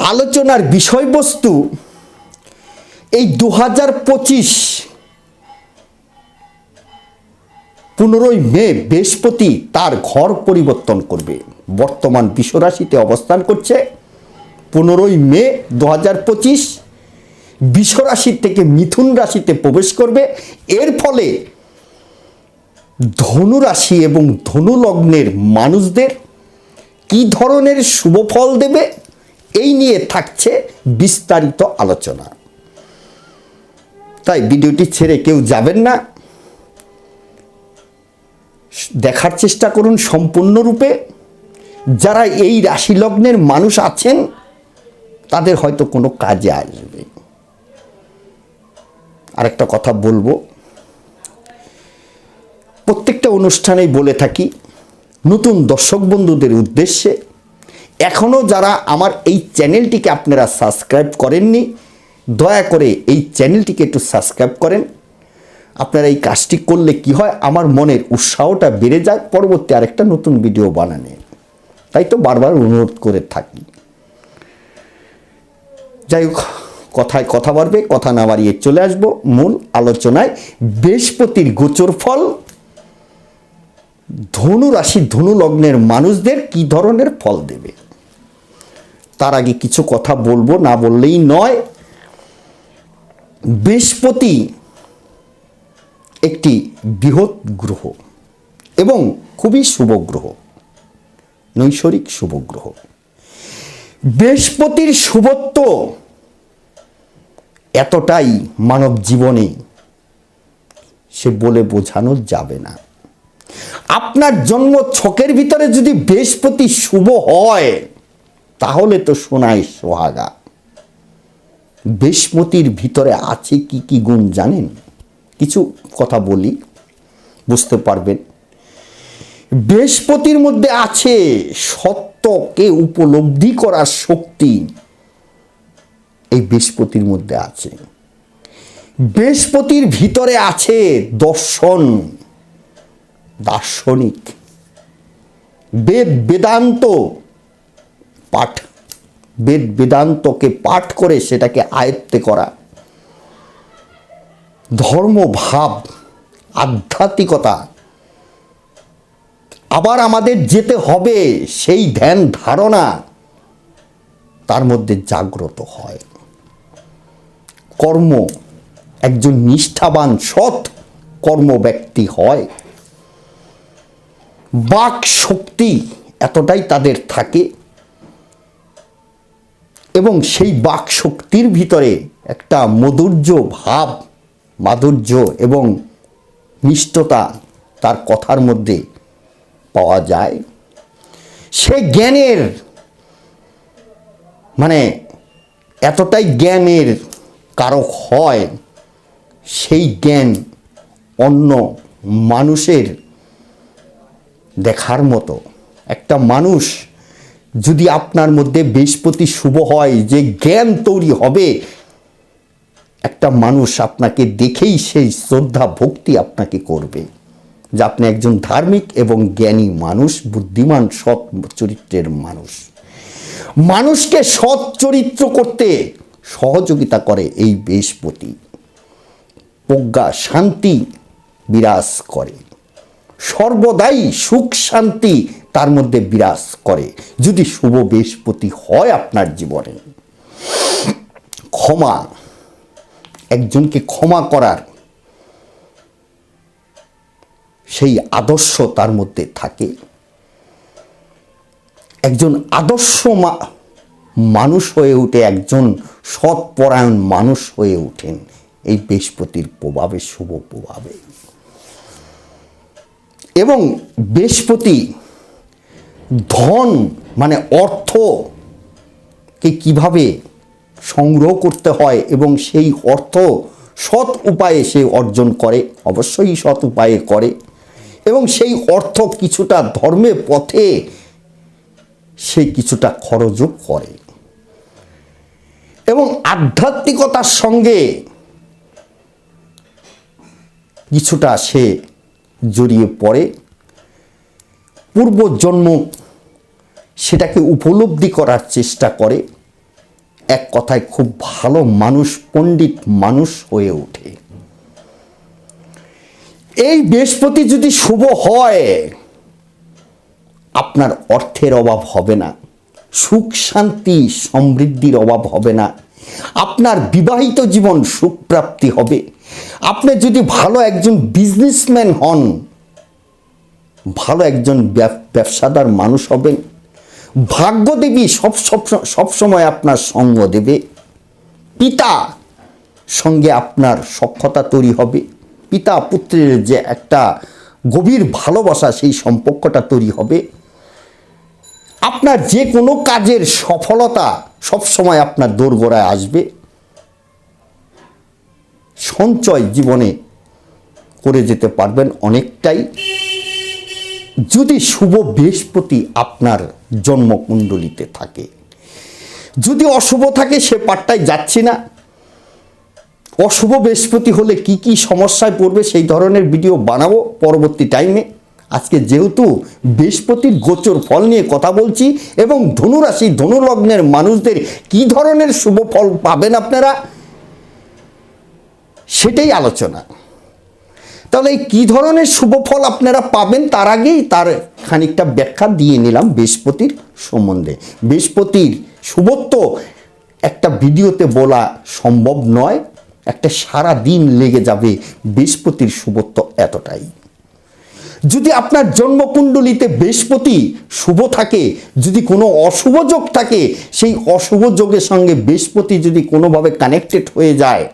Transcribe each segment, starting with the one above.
আলোচনার বিষয়বস্তু এই দু হাজার পঁচিশ পনেরোই মে বৃহস্পতি তার ঘর পরিবর্তন করবে। বর্তমান বিশ্বরাশিতে অবস্থান করছে পনেরোই মে দু হাজার পঁচিশ বিশ্বরাশি থেকে মিথুন রাশিতে প্রবেশ করবে। এর ফলে ধনুরাশি এবং ধনুলগ্নের মানুষদের কি ধরনের শুভ ফল দেবে এই নিয়ে থাকছে বিস্তারিত আলোচনা। তাই ভিডিওটি ছেড়ে কেউ যাবেন না। দেখার চেষ্টা করুন সম্পূর্ণরূপে। যারা এই রাশি লগ্নের মানুষ আছেন, তাদের হয়তো কোনো কাজে আসবে। আরেকটা কথা বলব। প্রত্যেকটা অনুষ্ঠানেই বলে থাকি, নতুন দর্শক বন্ধুদের উদ্দেশ্যে এখনও যারা আমার এই চ্যানেলটিকে আপনারা সাবস্ক্রাইব করেননি, দয়া করে এই চ্যানেলটিকে একটু সাবস্ক্রাইব করেন। আপনারা এই কাজটি করলে কি হয়? আমার মনের উৎসাহটা বেড়ে যায়। পরবর্তী আরেকটা নতুন ভিডিও বানানে। তাই তো বারবার অনুরোধ করে থাকি। যাই হোক, কথায় কথা বাড়বে, কথা না বাড়িয়ে চলে আসব। মূল আলোচনায় বৃহস্পতির গোচর ফল। ধনু রাশি ধনু লগ্নের মানুষদের কি ধরনের ফল দেবে? তার আগে কিছু কথা বলব, না বললেই নয়। বৃহস্পতি একটি বৃহৎ গ্রহ এবং খুবই শুভ গ্রহ নৈসরিক শুভ গ্রহ। বৃহস্পতির শুভত্ব এতটাই মানব জীবনে সে বলে বোঝানো যাবে না। আপনার জন্ম ছকের ভিতরে যদি বৃহস্পতি শুভ হয় তাহলে তো শোনায় সোহাগা। বৃহস্পতির ভিতরে আছে কি কি গুণ জানেন? কিছু কথা বলি, বুঝতে পারবেন। বৃহস্পতির মধ্যে আছে সত্যকে উপলব্ধি করার শক্তি। এই বৃহস্পতির মধ্যে আছে। বৃহস্পতির ভিতরে আছে দর্শন, দার্শনিক। বেদ বেদান্ত পাঠ, বেদ বেদান্তকে পাঠ করে সেটাকে আয়ত্তে করা। ধর্মভাব আধ্যাত্মিকতা, আবার আমাদের যেতে হবে সেই ধ্যান ধারণা, তার মধ্যে জাগ্রত হয়। কর্ম, একজন নিষ্ঠাবান সৎ কর্ম ব্যক্তি হয়। বাক শক্তি এতটাই তাদের থাকে এবং সেই বাক শক্তির ভিতরে একটা মধুর্য ভাব, মাধুর্য এবং নিষ্ঠতা তার কথার মধ্যে পাওয়া যায়। সে জ্ঞানের মানে এতটাই জ্ঞানের কারক হয়, সেই জ্ঞান অন্য মানুষের দেখার মতো। একটা মানুষ যদি আপনার মধ্যে বৃহস্পতি শুভ হয়, যে জ্ঞান তৈরি হবে, একটা মানুষ আপনাকে দেখেই সেই শ্রদ্ধা ভক্তি আপনাকে করবে। যে আপনি একজন ধার্মিক এবং জ্ঞানী মানুষ, বুদ্ধিমান, সৎ চরিত্রের মানুষ। মানুষকে সৎ চরিত্র করতে সহযোগিতা করে এই বৃহস্পতি। প্রজ্ঞা, শান্তি বিরাজ করে। সর্বদাই সুখ, শান্তি তার মধ্যে বিরাজ করে। যদি শুভ বৃহস্পতি হয় আপনার জীবনে, ক্ষমা, একজনকে ক্ষমা করার সেই আদর্শ তার মধ্যে থাকে। একজন আদর্শ মানুষ হয়ে উঠে একজন সৎপরায়ণ মানুষ হয়ে ওঠেন, এই বৃহস্পতির প্রভাবে, শুভ প্রভাবে। এবং বৃহস্পতি ধন মানে অর্থ কে কীভাবে সংগ্রহ করতে হয় এবং সেই অর্থ সৎ উপায়ে সে অর্জন করে, অবশ্যই সৎ উপায়ে করে এবং সেই অর্থ কিছুটা ধর্মে পথে সে কিছুটা খরচও করে এবং আধ্যাত্মিকতার সঙ্গে কিছুটা সে জড়িয়ে পড়ে। পূর্বজন্ম সেটাকে উপলব্ধি করার চেষ্টা করে, এক কথায় খুব ভালো মানুষ, পণ্ডিত মানুষ হয়ে ওঠে। এই বৃহস্পতি যদি শুভ হয়, আপনার অর্থের অভাব হবে না, সুখ, শান্তি, সমৃদ্ধির অভাব হবে না, আপনার বিবাহিত জীবন সুখ প্রাপ্তি হবে। আপনি যদি ভালো একজন বিজনেসম্যান হন ভালো একজন ব্যব- ব্যবসাদার মানুষ হবেন। ভাগ্যদেবী সব সব সবসময় আপনার সঙ্গ দেবে। পিতা সঙ্গে আপনার সক্ষতা তৈরি হবে। পিতা পুত্রের যে একটা গভীর ভালোবাসা, সেই সম্পর্কটা তৈরি হবে। আপনার যে কোনো কাজের সফলতা সবসময় আপনার দোরগোড়ায় আসবে। সঞ্চয় জীবনে করে যেতে পারবেন অনেকটাই। যদি শুভ বৃহস্পতি আপনার জন্মকুণ্ডলিতে থাকে, যদি অশুভ থাকে সে পাটটায় যাচ্ছি না। অশুভ বৃহস্পতি হলে কি কি সমস্যায় পড়বে সেই ধরনের ভিডিও বানাবো পরবর্তী টাইমে আজকে যেহেতু বৃহস্পতির গোচর ফল নিয়ে কথা বলছি এবং ধনুরাশি, ধনুলগ্নের মানুষদের কি ধরনের শুভ ফল পাবেন আপনারা, সেটাই আলোচনা। তাহলে এই কী ধরনের শুভ ফল আপনারা পাবেন? তার আগেই তার খানিকটা ব্যাখ্যা দিয়ে নিলাম বৃহস্পতির সম্বন্ধে। বৃহস্পতির শুভত্ব একটা ভিডিওতে বলা সম্ভব নয়, একটা সারা দিন লেগে যাবে বৃহস্পতির শুভত্ব এতটাই। যদি আপনার জন্মকুণ্ডলিতে বৃহস্পতি শুভ থাকে, যদি কোনো অশুভ যোগ থাকে, সেই অশুভ যোগের সঙ্গে বৃহস্পতি যদি কোনোভাবে কানেক্টেড হয়ে যায়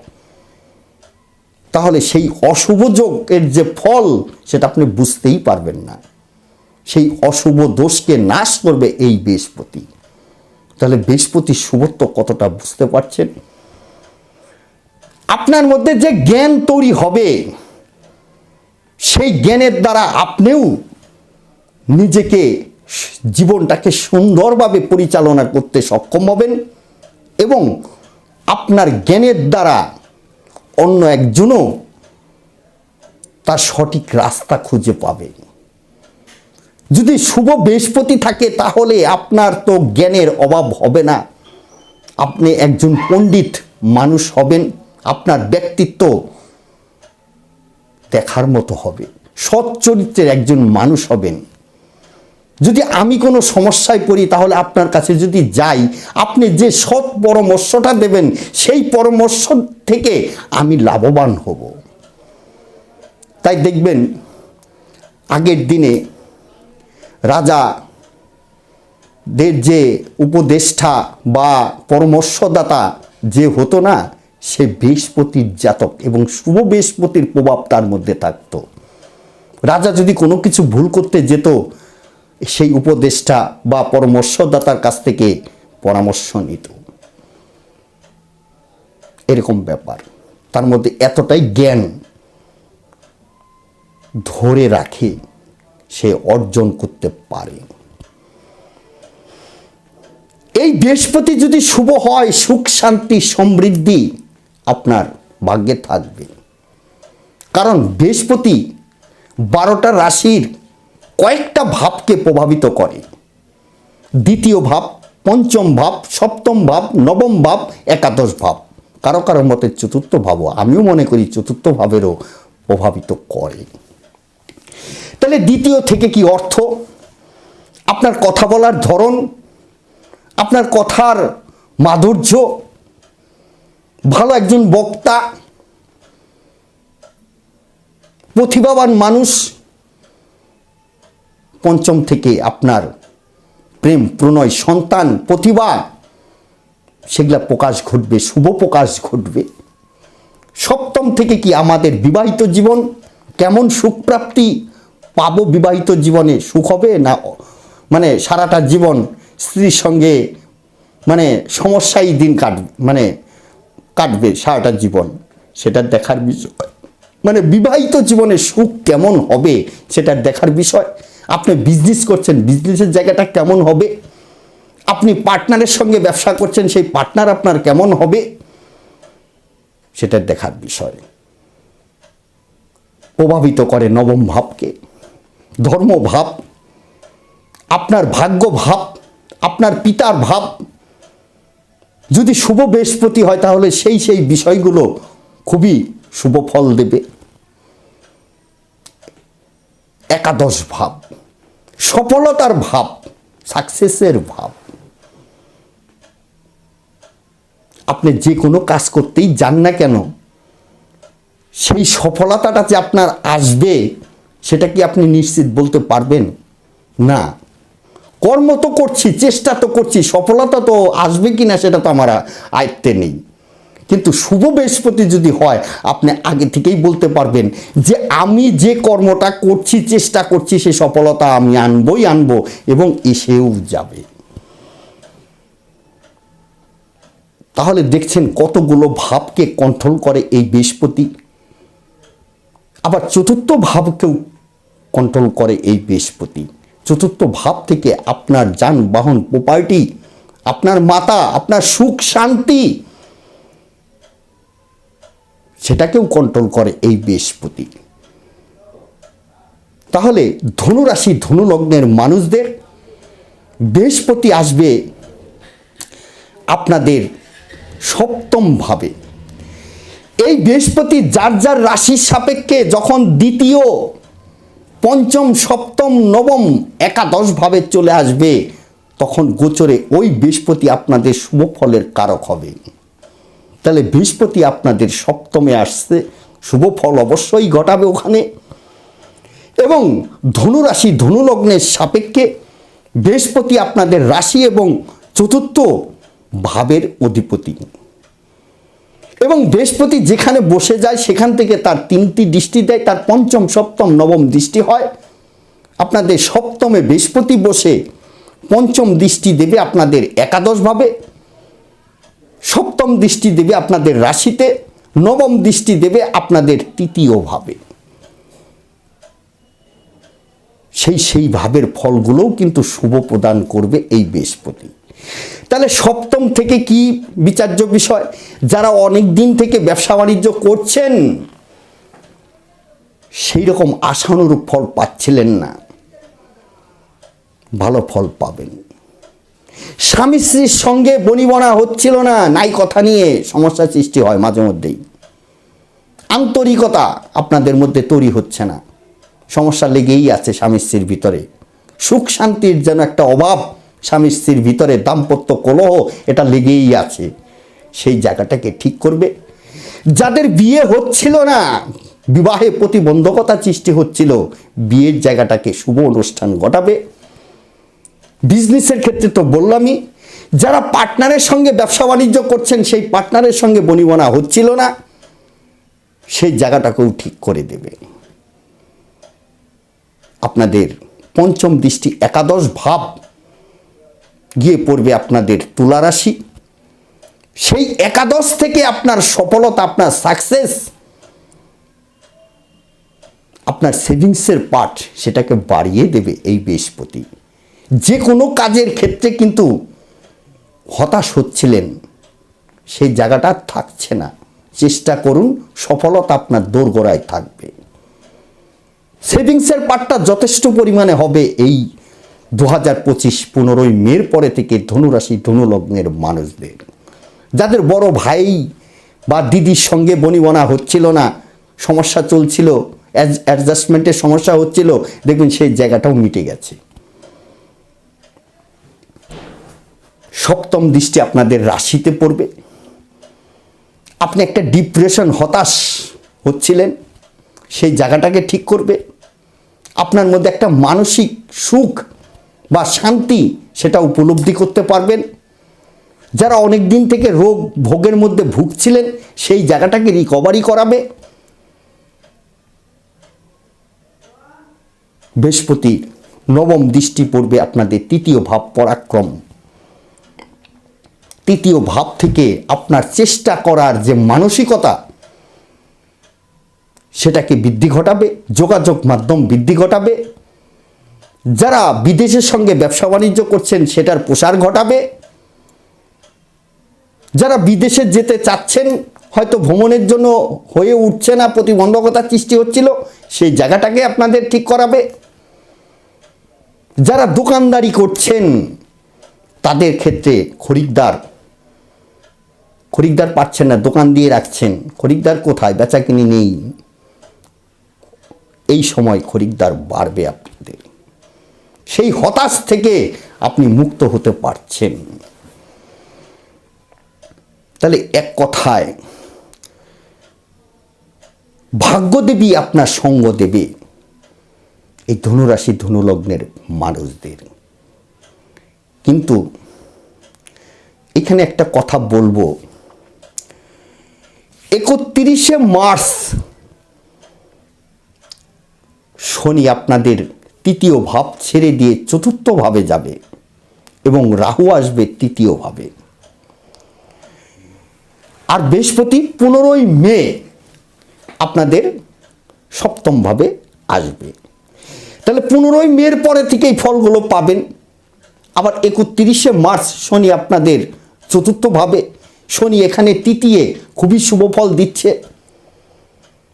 তাহলে সেই অশুভ যোগের যে ফল, সেটা আপনি বুঝতেই পারবেন না। সেই অশুভ দোষকে নাশ করবে এই বৃহস্পতি। তাহলে বৃহস্পতির শুভত্ব কতটা বুঝতে পারছেন? আপনার মধ্যে যে জ্ঞান তৈরি হবে, সেই জ্ঞানের দ্বারা আপনিও নিজেকে জীবনটাকে সুন্দরভাবে পরিচালনা করতে সক্ষম হবেন এবং আপনার জ্ঞানের দ্বারা অন্য একজনও তার সঠিক রাস্তা খুঁজে পাবে। যদি শুভ বৃহস্পতি থাকে, তাহলে আপনার তো জ্ঞানের অভাব হবে না। আপনি একজন পণ্ডিত মানুষ হবেন, আপনার ব্যক্তিত্ব দেখার মতো হবে। সৎ চরিত্রের একজন মানুষ হবেন। যদি আমি কোনো সমস্যায় পড়ি, তাহলে আপনার কাছে যদি যাই, আপনি যে সৎ পরামর্শটা দেবেন, সেই পরামর্শ থেকে আমি লাভবান হব। তাই দেখবেন, আগের দিনে রাজা দের যে উপদেষ্টা বা পরামর্শদাতা যে হতো না, সে বৃহস্পতির জাতক এবং শুভ বৃহস্পতির প্রভাব তার মধ্যে থাকতো। রাজা যদি কোনো কিছু ভুল করতে যেত সেই উপদেষ্টা বা পরামর্শদাতার কাছ থেকে পরামর্শ নিত। এরকম ব্যাপার। তার মধ্যে এতটাই জ্ঞান ধরে রাখে সে অর্জন করতে পারে। এই বৃহস্পতি যদি শুভ হয়, সুখ, শান্তি, সমৃদ্ধি আপনার ভাগ্যে থাকবে। কারণ বৃহস্পতি বারোটা রাশির কয়েকটা ভাবকে প্রভাবিত করে। দ্বিতীয় ভাব, পঞ্চম ভাব, সপ্তম ভাব, নবম ভাব, একাদশ ভাব। কারও কারও মতে চতুর্থ ভাবও, আমিও মনে করি চতুর্থ ভাবেরও প্রভাবিত করে। তাহলে দ্বিতীয় থেকে কি অর্থ? আপনার কথা বলার ধরন, আপনার কথার মাধুর্য, ভালো একজন বক্তা, প্রতিভাবান মানুষ পঞ্চম থেকে আপনার প্রেম, প্রণয়, সন্তান, প্রতিভা, সেগুলা প্রকাশ ঘটবে, শুভ প্রকাশ ঘটবে। সপ্তম থেকে কি আমাদের বিবাহিত জীবন কেমন সুখ প্রাপ্তি পাবো বিবাহিত জীবনে? সুখ হবে না মানে সারাটা জীবন স্ত্রীর সঙ্গে মানে সমস্যাই দিন কাট মানে কাটবে সারাটা জীবন। সেটা দেখার বিষয়। মানে বিবাহিত জীবনে সুখ কেমন হবে সেটা দেখার বিষয়। আপনি বিজনেস করছেন বিজনেসের জায়গাটা কেমন হবে? আপনি পার্টনারের সঙ্গে ব্যবসা করছেন, সেই পার্টনার আপনার কেমন হবে? সেটা দেখার বিষয়। প্রভাবিত করে নবম ভাবকে। ধর্মভাব আপনার ভাগ্য ভাব, আপনার পিতার ভাব। যদি শুভ বৃহস্পতি হয় তাহলে সেই সেই বিষয়গুলো খুবই শুভ ফল দেবে। একাদশ ভাব, সফলতার ভাব সাকসেসের ভাব। আপনি যে কোনো কাজ করতেই যান না কেন, সেই সফলতাটা যে আপনার আসবে, সেটা কি আপনি নিশ্চিত বলতে পারবেন? না। কর্ম তো করছি, চেষ্টা তো করছি, সফলতা তো আসবে কি না সেটা তো আমার আয়ত্তে নেই। কিন্তু শুভ বৃহস্পতি যদি হয়, আপনি আগে থেকেই বলতে পারবেন যে আমি যে কর্মটা করছি, চেষ্টা করছি, সে সফলতা আমি আনবই আনব এবং এসেও যাবে। তাহলে দেখছেন কতগুলো ভাবকে কন্ট্রোল করে এই বৃহস্পতি। আবার চতুর্থ ভাবকেও কন্ট্রোল করে এই বৃহস্পতি। চতুর্থ ভাব থেকে আপনার যানবাহন প্রপার্টি আপনার মাতা, আপনার সুখ, শান্তি সেটাকেও কন্ট্রোল করে এই বৃহস্পতি। তাহলে ধনুরাশি ধনুলগ্নের মানুষদের বৃহস্পতি আসবে আপনাদের সপ্তম ভাবে। এই বৃহস্পতি যার যার রাশির সাপেক্ষে যখন দ্বিতীয়, পঞ্চম, সপ্তম, নবম, একাদশ ভাবে চলে আসবে, তখন গোচরে ওই বৃহস্পতি আপনাদের শুভ ফলের কারক হবে। তাহলে বৃহস্পতি আপনাদের সপ্তমে আসছে, শুভ ফল অবশ্যই ঘটাবে ওখানে। এবং ধনুরাশি ধনুলগ্নের সাপেক্ষে বৃহস্পতি আপনাদের রাশি এবং চতুর্থ ভাবের অধিপতি। এবং বৃহস্পতি যেখানে বসে যায়, সেখান থেকে তার তিনটি দৃষ্টি দেয়, তার পঞ্চম, সপ্তম, নবম দৃষ্টি হয়। আপনাদের সপ্তমে বৃহস্পতি বসে পঞ্চম দৃষ্টি দেবে আপনাদের একাদশভাবে সপ্তম দৃষ্টি দেবে আপনাদের রাশিতে, নবম দৃষ্টি দেবে আপনাদের তৃতীয়ভাবে সেই সেই ভাবের ফলগুলোও কিন্তু শুভ প্রদান করবে এই বৃহস্পতি। তাহলে সপ্তম থেকে কি বিচার্য বিষয়? যারা অনেক দিন থেকে ব্যবসা বাণিজ্য করছেন, সেই রকম আশানুরূপ ফল পাচ্ছিলেন না। ভালো ফল পাবেন। স্বামী স্ত্রীর সঙ্গে বনিবনা হচ্ছিল না, নাই কথা নিয়ে সমস্যা সৃষ্টি হয় মাঝে মধ্যেই। আন্তরিকতা আপনাদের মধ্যে তৈরি হচ্ছে না। সমস্যা লেগেই আছে স্বামী স্ত্রীর ভিতরে। সুখ শান্তির যেন একটা অভাব স্বামী স্ত্রীর ভিতরে, দাম্পত্য কলহ এটা লেগেই আছে। সেই জায়গাটাকে ঠিক করবে। যাদের বিয়ে হচ্ছিল না, বিবাহে প্রতিবন্ধকতা সৃষ্টি হচ্ছিল, বিয়ের জায়গাটাকে শুভ অনুষ্ঠান ঘটাবে। বিজনেসের ক্ষেত্রে তো বললামই, যারা পার্টনারের সঙ্গে ব্যবসা বাণিজ্য করছেন, সেই পার্টনারের সঙ্গে বনিবনা হচ্ছিল না। সেই জায়গাটাকেও ঠিক করে দেবে। আপনাদের পঞ্চম দৃষ্টি একাদশ ভাব গিয়ে পড়বে আপনাদের তুলা রাশি সেই একাদশ থেকে আপনার সফলতা, আপনার সাকসেস আপনার সেভিংসের পার্ট সেটাকে বাড়িয়ে দেবে এই বৃহস্পতি। যে কোনো কাজের ক্ষেত্রে কিন্তু হতাশ হচ্ছিলেন। সেই জায়গাটা থাকছে না। চেষ্টা করুন, সফলতা আপনার দোরগোড়ায় থাকবে। সেভিংসের পার্টটা যথেষ্ট পরিমাণে হবে এই দু হাজার পঁচিশ পনেরোই মের পরে থেকে ধনুরাশি ধনুলগ্নের মানুষদের। যাদের বড় ভাই বা দিদির সঙ্গে বনিবনা হচ্ছিল না, সমস্যা চলছিল অ্যাডজাস্টমেন্টের সমস্যা হচ্ছিল, দেখবেন সেই জায়গাটাও মিটে গেছে। সপ্তম দৃষ্টি আপনাদের রাশিতে পড়বে। আপনি একটা ডিপ্রেশন, হতাশ হচ্ছিলেন, সেই জায়গাটাকে ঠিক করবে। আপনার মধ্যে একটা মানসিক সুখ বা শান্তি সেটা উপলব্ধি করতে পারবেন। যারা অনেক দিন থেকে রোগ ভোগের মধ্যে ভুগছিলেন, সেই জায়গাটাকে রিকভারি করাবে। বৃহস্পতির নবম দৃষ্টি পড়বে আপনাদের তৃতীয় ভাব, পরাক্রম। তৃতীয় ভাব থেকে আপনার চেষ্টা করার যে মানসিকতা, সেটাকে বৃদ্ধি ঘটাবে, যোগাযোগ মাধ্যম বৃদ্ধি ঘটাবে। যারা বিদেশের সঙ্গে ব্যবসা বাণিজ্য করছেন, সেটার প্রসার ঘটাবে। যারা বিদেশে যেতে চাচ্ছেন, হয়তো ভ্রমণের জন্য হয়ে উঠছে না, প্রতিবন্ধকতার সৃষ্টি হচ্ছিল, সেই জায়গাটাকে আপনাদের ঠিক করাবে। যারা দোকানদারি করছেন, তাদের ক্ষেত্রে খরিদ্দার খরিদ্দার পাচ্ছেন না, দোকান দিয়ে রাখছেন, খরিদ্দার কোথায়? বেচা কিনি নেই। এই সময় খরিদ্দার বাড়বে আপনাদের। সেই হতাশ থেকে আপনি মুক্ত হতে পারছেন। তাহলে এক কথায় ভাগ্যদেবী আপনার সঙ্গ দেবে এই ধনুরাশি ধনুলগ্নের মানুষদের। কিন্তু এখানে একটা কথা বলব। একত্রিশে মার্চ শনি আপনাদের তৃতীয় ভাব ছেড়ে দিয়ে চতুর্থ ভাবে যাবে এবং রাহু আসবে তৃতীয় ভাবে। আর বৃহস্পতি পনেরোই মে আপনাদের সপ্তমভাবে আসবে। তাহলে পনেরোই মের পরে থেকেই ফলগুলো পাবেন। আবার একত্রিশে মার্চ শনি আপনাদের চতুর্থভাবে শনি এখানে তৃতীয়, খুবই শুভ ফল দিচ্ছে।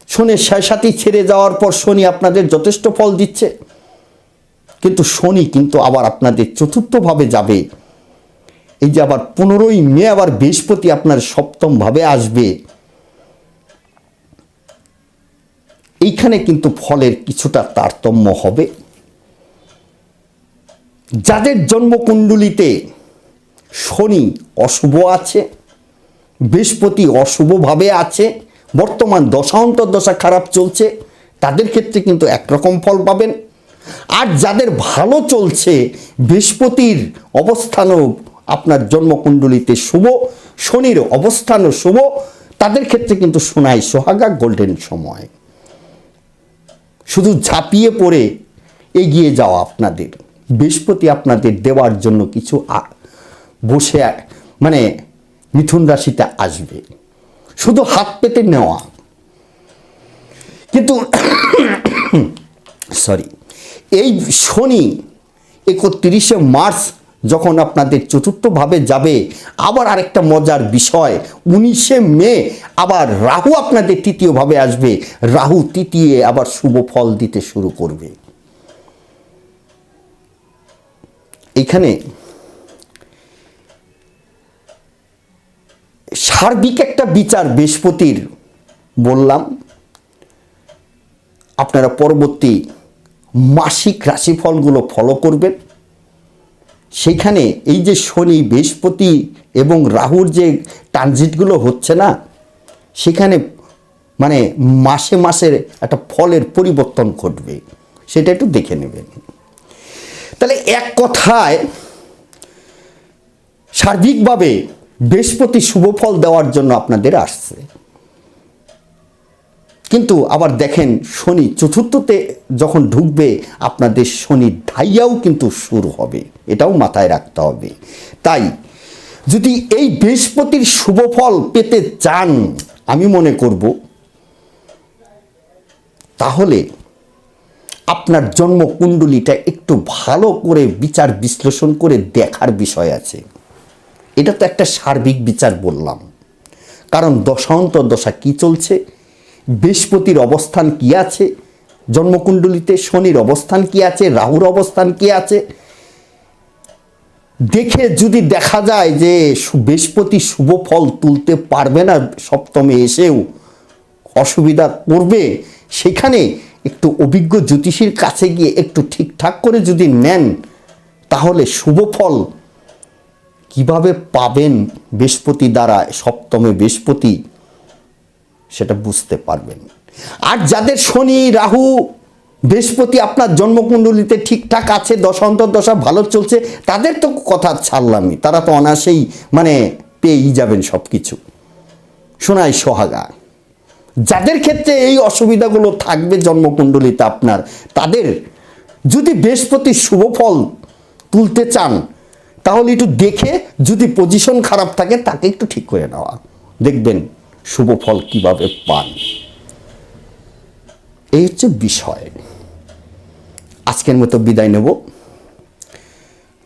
শনির সাথী ছেড়ে যাওয়ার পর শনি আপনাদের যথেষ্ট ফল দিচ্ছে। কিন্তু শনি কিন্তু আবার আপনাদের চতুর্থভাবে যাবে। এই যে আবার পনেরোই মে আবার বৃহস্পতি আপনার সপ্তমভাবে আসবে। এইখানে কিন্তু ফলের কিছুটা তারতম্য হবে। যাদের জন্মকুণ্ডলিতে শনি অশুভ আছে বৃহস্পতি অশুভভাবে আছে, বর্তমান দশা খারাপ চলছে, তাদের ক্ষেত্রে কিন্তু একরকম ফল পাবেন। আর যাদের ভালো চলছে, বৃহস্পতির অবস্থানও আপনার জন্মকুণ্ডলিতে শুভ, শনির অবস্থানও শুভ, তাদের ক্ষেত্রে কিন্তু সোনাই সোহাগা, গোল্ডেন সময়। শুধু ঝাঁপিয়ে পড়ে এগিয়ে যাওয়া আপনাদের, বৃহস্পতি আপনাদের দেওয়ার জন্য কিছু বসে মানে মিথুন রাশিতে আসবে। শুধু হাত পেতে নেওয়া। কিন্তু সরি এই শনি একত্রিশে মার্চ যখন আপনাদের চতুর্থভাবে যাবে, আবার আরেকটা মজার বিষয়, উনিশে মে, আবার রাহু আপনাদের তৃতীয়ভাবে আসবে। রাহু তৃতীয় আবার শুভ ফল দিতে শুরু করবে। এখানে সার্বিক একটা বিচার বৃহস্পতির বললাম। আপনারা পরবর্তী মাসিক রাশিফলগুলো ফলো করবেন। সেইখানে এই যে শনি, বৃহস্পতি এবং রাহুর যে ট্রানজিটগুলো হচ্ছে না, সেখানে মানে মাসে মাসের একটা ফলের পরিবর্তন ঘটবে, সেটা একটু দেখে নেবেন। তাহলে এক কথায় সার্বিকভাবে বৃহস্পতি শুভ ফল দেওয়ার জন্য আপনাদের আসছে। কিন্তু আবার দেখেন শনি চতুর্থতে যখন ঢুকবে, আপনাদের শনি ধাইয়াও কিন্তু শুরু হবে। এটাও মাথায় রাখতে হবে। তাই যদি এই বৃহস্পতির শুভ ফল পেতে চান, আমি মনে করব, তাহলে আপনার জন্মকুণ্ডলীটা একটু ভালো করে বিচার বিশ্লেষণ করে দেখার বিষয় আছে। এটা তো একটা সার্বিক বিচার বললাম। কারণ দশা কি চলছে? বৃহস্পতির অবস্থান কি আছে? জন্মকুণ্ডলিতে শনির অবস্থান কি আছে? রাহুর অবস্থান কি আছে? দেখে যদি দেখা যায় যে বৃহস্পতি শুভ ফল তুলতে পারবে না সপ্তমে এসেও, অসুবিধা করবে সেখানে একটু অভিজ্ঞ জ্যোতিষীর কাছে গিয়ে একটু ঠিকঠাক করে যদি নেন, তাহলে শুভ ফল কীভাবে পাবেন বৃহস্পতি দ্বারা সপ্তমে বৃহস্পতি, সেটা বুঝতে পারবেন। আর যাদের শনি, রাহু, বৃহস্পতি আপনার জন্মকুণ্ডলিতে ঠিকঠাক আছে, দশা ভালো চলছে, তাদের তো কথা ছাড়লামই। তারা তো অনায়াসেই মানে পেয়েই যাবেন সব কিছু শোনায় সোহাগা। যাদের ক্ষেত্রে এই অসুবিধাগুলো থাকবে জন্মকুণ্ডলিতে আপনার, তাদের যদি বৃহস্পতি শুভ ফল তুলতে চান তাহলে একটু দেখে যদি পজিশন খারাপ থাকে তাকে একটু ঠিক করে নেওয়া। দেখবেন শুভ ফল কীভাবে পান। এই হচ্ছে বিষয়। আজকের মতো বিদায় নেব।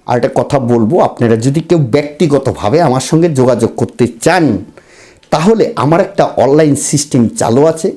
আর একটা কথা বলব, আপনারা যদি কেউ ব্যক্তিগতভাবে আমার সঙ্গে যোগাযোগ করতে চান, তাহলে আমার একটা অনলাইন সিস্টেম চালু আছে।